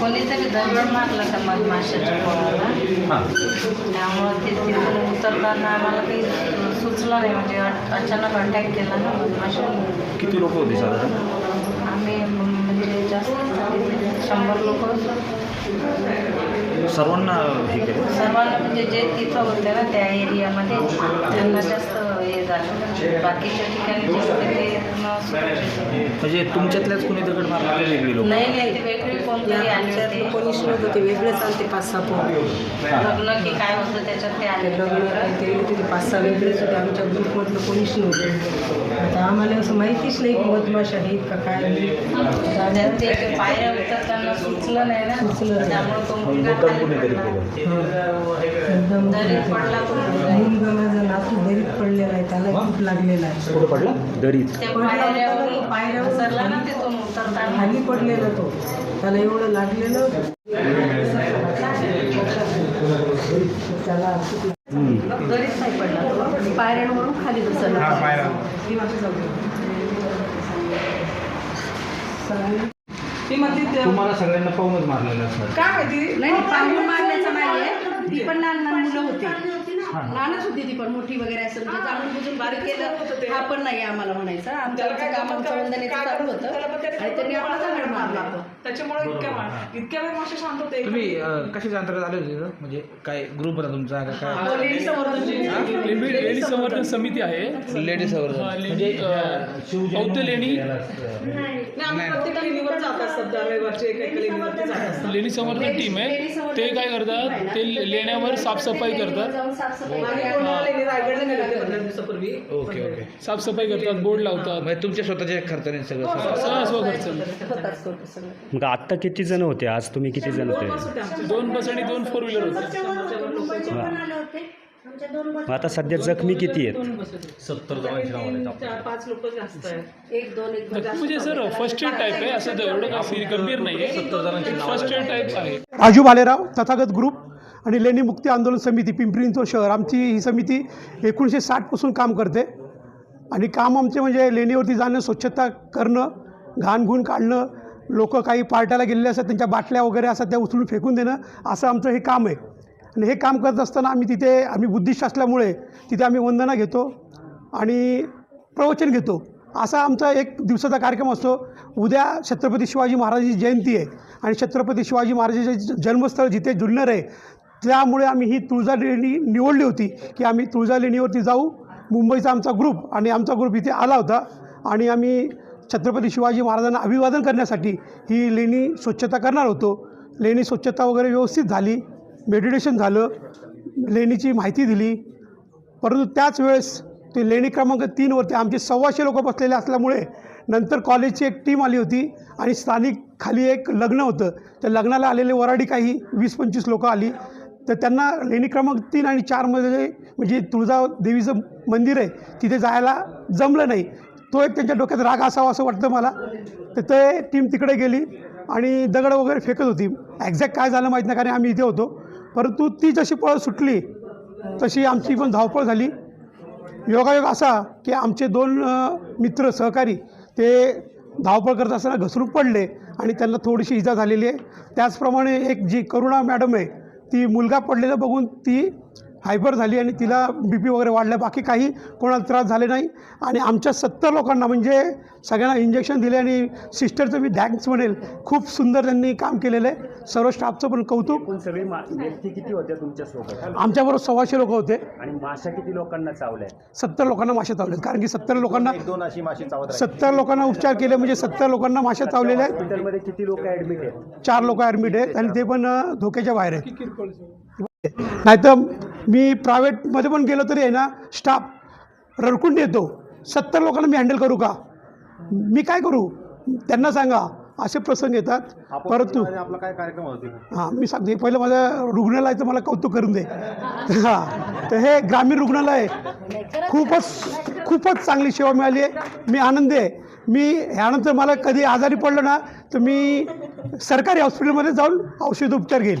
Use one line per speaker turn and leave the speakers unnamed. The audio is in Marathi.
कोणीतरी दगड मारला का मधमाशाच्या
हां.
त्यामुळं ते तिथून उतरताना आम्हाला काही सुचलं नाही. म्हणजे अचानक अटॅक केला ना मधमाशाने
किती लोक होते साधारण?
आम्ही म्हणजे जास्त शंभर लोक
सर्वांना हे केलं?
सर्वांना म्हणजे जे तिथं होते ना त्या एरियामध्ये त्यांना जास्त हे झालं. बाकीच्या ठिकाणी जे होते ते पूर्ण सुरक्षित होते.
म्हणजे तुमच्यातल्याच कोणी दगड मारला? का वेगळी लोक.
नाही नाही ते वेगळे कोणतरी आले होते?
कोणीच नव्हतं ते वेगळेच आलते पाच सहा पोरं.
लग्न की काय होतं त्याच्यात ते आले
लग्न होते ते पाच सहा वेगळेच होते. आमच्या ग्रुपमधलं कोणीच नव्हतं आता आम्हाला असं माहितीच नाही की मधमाशा आहेत का काय
त्यात ते ते पायऱ्या उतरताना सुचलं नाही ना
सुचलं नाही.
त्यामुळे तो मुलगा खाली पडला.
एकदम
दरीत पडला तो मुलगा.
मुलगा. माझा नातू दरीत पडलेला आहे त्याला खूप लागलेला आहे.
कुठं पडला? दरीत.
त्या ना तिथून उतरताना.
खाली पडलेला तो. त्याला एवढं लागलेलं. त्याला खूप
दरीत नाही पडला तो. पायऱ्यांवरून खाली घसरला
तुम्हाला सगळ्यांना पाहूनच मारलेलं असणार.
नाही नाही, पाहून मारण्याचं नाहीये. ती पण लहान लहान मुलं होती. लहानच होती ती पण मोठी वगैरे असं म्हणजे जाणून बुजून बारीक केलं हा पण नाही आम्हाला म्हणायचं. आमच्या काम आमचं वंदनेचं चालू होतं. आणि त्यांनी आपला दगड मारला होता.
त्याच्यामुळे इतक्या मा- इतक्या वेळ मासे शांत होते.
तुम्ही कशाच्या अंतर्गत आले होते? म्हणजे काय ग्रुप होता तुमचा? काय
लेडी संवर्धनची
लेडी संवर्धन. समिती आहे.
लेडीज
हा, लेडी बौद्ध लेणी
नाही. आम्ही प्रत्येक लेणीवर जात असतात. दरवेळवरचे एक एक लेणीवरती जात असतात.
लेणी संवर्धन टीम आहे. ते काय करतात? ते लेण्यावर साफसफाई करतात.
Okay okay.
साफसफाई करतात बोर्ड लावतात.
म्हणजे तुमच्या स्वतःच्या खर्चाने सगळं
स्वखर्च
मग आत्ता किती जण होते? आज तुम्ही किती जण होते?
दोन बस आणि दोन फोर व्हीलर होते.
मग आता सध्या जखमी किती आहेत?
सत्तर जणांची नावं आहेत आपल्याकडे.
चार पाच लोक जास्त आहेत.
एक दोन एक दोन
म्हणजे सर फर्स्ट एड टाईप आहे असं एवढं गंभीर नाही आहे फर्स्ट एड टाईप आहे.
राजू भालेराव तथागत ग्रुप आणि लेणी मुक्ती आंदोलन समिती पिंपरी चिंचवड शहर. आमची ही समिती एकोणीसशे साठपासून काम करते. आणि काम आमचे म्हणजे लेणीवरती जाणं स्वच्छता करणं घाणघूण काढणं लोक काही पार्ट्याला गेलेले असतात त्यांच्या बाटल्या वगैरे असतात त्या उचलून फेकून देणं असं आमचं हे काम आहे. आणि हे काम करत असताना आम्ही तिथे आम्ही बुद्धिस्ट असल्यामुळे तिथे आम्ही वंदना घेतो आणि प्रवचन घेतो. असा आमचा एक दिवसाचा कार्यक्रम असतो. उद्या छत्रपती शिवाजी महाराजांची जयंती आहे. आणि छत्रपती शिवाजी महाराजांचे जन्मस्थळ जिथे जुन्नर आहे त्यामुळे आम्ही ही तुळजा लेणी निवडली होती की आम्ही तुळजा लेणीवरती जाऊ. मुंबईचा आमचा ग्रुप आणि आमचा ग्रुप इथे आला होता. आणि आम्ही छत्रपती शिवाजी महाराजांना अभिवादन करण्यासाठी ही लेणी स्वच्छता करणार होतो. लेणी स्वच्छता वगैरे व्यवस्थित झाली. मेडिटेशन झालं. लेणीची माहिती दिली. परंतु त्याच वेळेस ते लेणी क्रमांक तीनवरती आमचे सव्वाशे लोक बसलेले असल्यामुळे नंतर कॉलेजची एक टीम आली होती आणि स्थानिक खाली एक लग्न होतं. त्या लग्नाला आलेले वराडी काही वीस पंचवीस लोकं आली. तर त्यांना लेणी क्रमांक तीन आणि चारमध्ये म्हणजे तुळजा देवीचं मंदिर आहे तिथे जायला जमलं नाही. तो एक त्यांच्या डोक्यात राग असावा असं वाटतं मला. तर ते टीम तिकडे गेली आणि दगड वगैरे फेकत होती. एक्झॅक्ट काय झालं माहीत नाही कारण आम्ही इथे होतो. परंतु ती जशी पळ सुटली तशी आमची पण धावपळ झाली. योगायोग असा की आमचे दोन मित्र सहकारी ते धावपळ करत असताना घसरून पडले आणि त्यांना थोडीशी इजा झालेली आहे. त्याचप्रमाणे एक जी करुणा मॅडम आहे ती मुलगा पडलेलं बघून ती हायपर झाली आणि तिला बी पी वगैरे वाढला. बाकी काही कोणाला त्रास झाले नाही. आणि आमच्या सत्तर लोकांना म्हणजे सगळ्यांना इंजेक्शन दिले आणि सिस्टरचं मी थँक्स म्हणेल. खूप सुंदर त्यांनी काम केलेलं आहे. सर्व स्टाफचं पण कौतुक.
सगळी व्यक्ती किती होत्या तुमच्यासोबत
आमच्याबरोबर सव्वाशे लोक होते.
आणि माशा किती लोकांना चावल्या?
सत्तर लोकांना माशा चावलेत कारण की सत्तर लोकांना
एक दोन अशी माशी चावत राहिली.
सत्तर लोकांना उपचार केले म्हणजे सत्तर लोकांना माशा चावलेल्या आहेत.
हॉस्पिटलमध्ये किती लोक ॲडमिट आहेत?
चार लोक ॲडमिट आहेत. आणि ते पण अ, धोक्याच्या बाहेर आहेत. नाही तर मी प्रायव्हेटमध्ये पण गेलो तरी आहे ना स्टाफ रडकून येतो. सत्तर लोकांना मी हँडल करू का? मी काय करू? त्यांना सांगा. असे प्रसंग येतात. परंतु
आपला काय कार्यक्रम
हां मी सांगते. पहिलं माझं रुग्णालयाचं मला कौतुक करून दे. हां तर हे ग्रामीण रुग्णालय खूपच खूपच चांगली सेवा मिळाली आहे. मी आनंदी आहे. मी ह्यानंतर मला कधी आजारी पडलं ना तर मी सरकारी हॉस्पिटलमध्ये जाऊन औषध उपचार घेईल.